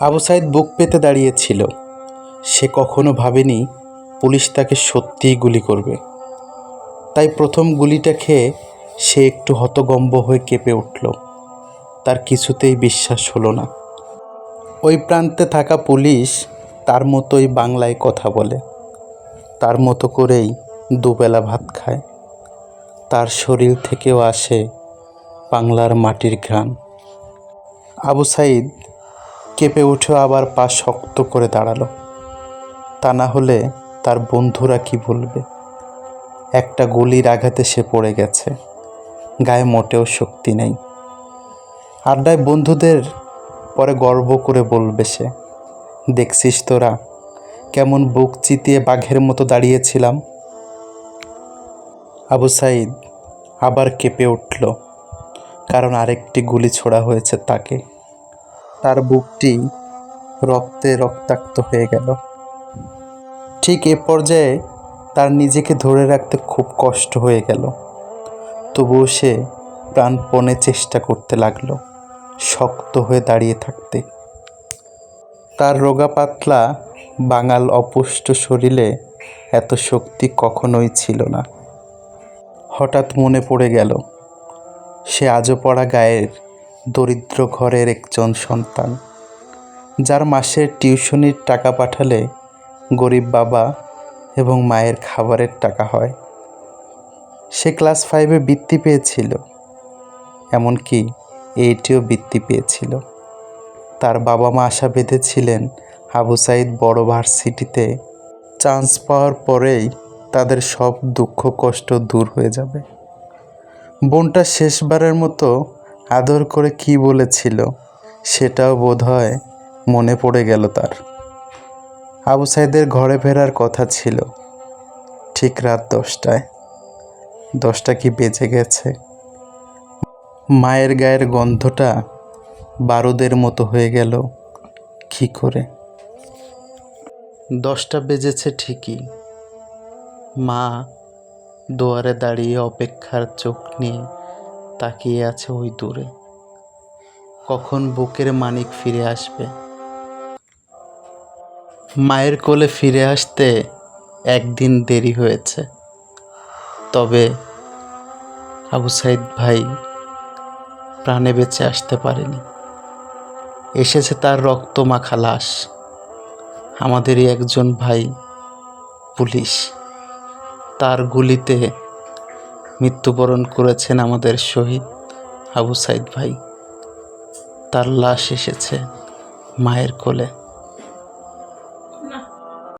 আবু সাইদ বুক পেতে দাঁড়িয়েছিল। সে কখনো ভাবেনি পুলিশ তাকে সত্যিই গুলি করবে। তাই প্রথম গুলিটা খেয়ে সে একটু হতগম্ব হয়ে কেঁপে উঠল। তার কিছুতেই বিশ্বাস হলো না। ওই প্রান্তে থাকা পুলিশ তার মতোই বাংলায় কথা বলে। তার মতো করেই দুবেলা ভাত খায়। তার শরীর থেকেও আসে বাংলার মাটির ঘ্রাণ। আবু সাইদ কেঁপে উঠে আবার পা শক্ত করে দাঁড়াল। তা না হলে তার বন্ধুরা কি বলবে? একটা গুলির আঘাতে সে পড়ে গেছে। গায়ে মোটেও শক্তি নেই। আড্ডায় বন্ধুদের পরে গর্ব করে বলবে সে, দেখছিস তোরা, কেমন বুক চিতিয়ে বাঘের মতো দাঁড়িয়েছিলাম? আবু সাইদ আবার কেঁপে উঠল, কারণ আরেকটি গুলি ছোড়া হয়েছে তাকে। তার বুকটি রক্তে রক্তাক্ত হয়ে গেল। ঠিক এ পর্যায়ে তার নিজেকে ধরে রাখতে খুব কষ্ট হয়ে গেল। তবুও সে প্রাণপণে চেষ্টা করতে লাগল, শক্ত হয়ে দাঁড়িয়ে থাকতে। তার রোগা পাতলা বাঙাল অপুষ্ট শরীরে এত শক্তি কখনোই ছিল না। হঠাৎ মনে পড়ে গেল, সে আজও পড়া গায়ের দরিদ্র ঘরের একজন সন্তান, যার মাসের টিউশনির টাকা পাঠালে গরিব বাবা এবং মায়ের খাবারের টাকা হয়। সে ক্লাস ফাইভে বৃত্তি পেয়েছিল, এমনকি এইটিও বৃত্তি পেয়েছিল। তার বাবা মা আশা বেঁধেছিলেন আবু সাইদ বড় ভার্সিটিতে চান্স পাওয়ার পরেই তাদের সব দুঃখ কষ্ট দূর হয়ে যাবে। বোনটা শেষবারের মতো আদর করে কি বলেছিল, সেটাও বোধ হয় মনে পড়ে গেল তার। আবু সাইদের ঘরে ফেরার কথা ছিল। ঠিক রাত দশটায়। দশটা কি বেজে গেছে? মায়ের গায়ের গন্ধটা বারুদের মতো হয়ে গেল। কি করে? দশটা বেজেছে ঠিকই। মা দুয়ারে দাঁড়িয়ে অপেক্ষার চোখ নিয়ে তাকিয়ে আছে ওই দূরে। কখন বুকের মানিক ফিরে আসবে? মায়ের কোলে ফিরে আসতে একদিন দেরি হয়েছে। তবে আবু সাইদ ভাই প্রাণে বেঁচে আসতে পারেনি। এসেছে তার রক্ত মাখা লাশ। আমাদেরই একজন ভাই পুলিশ। তার গুলিতে মৃত্যুবরণ করেছেন আমাদের শহীদ আবু সাইদ ভাই। তার লাশ এসেছে মায়ের কোলে।